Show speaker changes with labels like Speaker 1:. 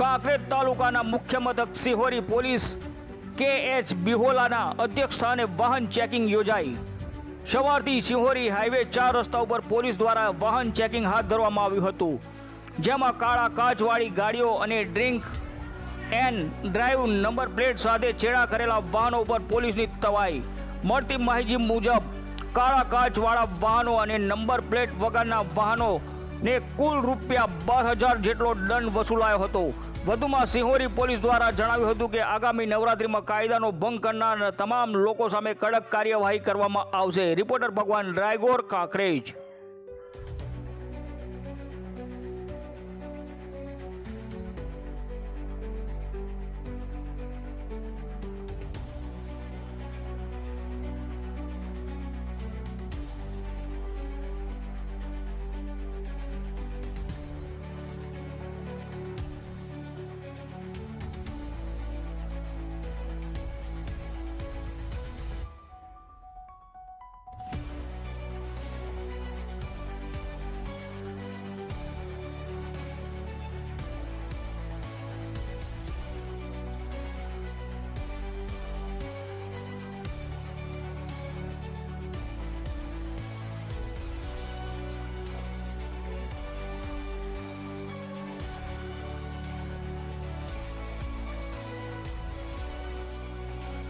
Speaker 1: કાંકરેજ તાલુકાના મુખ્ય મથક સિહોરી પોલીસ કે એચ બિહોલાના અધ્યક્ષ સ્થાને વાહન ચેકિંગ યોજાઈ. સવારથી સિહોરી હાઈવે ચાર રસ્તા ઉપર પોલીસ દ્વારા વાહન ચેકિંગ હાથ ધરવામાં આવ્યું હતું, જેમાં કાળા કાચવાળી ગાડીઓ અને drink and drive number plate સાથે છેડા કરેલા વાહનો ઉપર પોલીસની તવાઈ. મળતી માહિતી મુજબ, કાળા કાચવાળા વાહનો અને નંબર પ્લેટ વગરના વાહનો ને કુલ રૂપિયા બાર હજાર જેટલો દંડ વસૂલાયો હતો. વધુમાં સિંહોરી પોલીસ દ્વારા જણાવ્યું હતું કે આગામી નવરાત્રિમાં કાયદાનો ભંગ કરનાર તમામ લોકો સામે કડક કાર્યવાહી કરવામાં આવશે. રિપોર્ટર ભગવાન રાયગોર કાંકરેજ.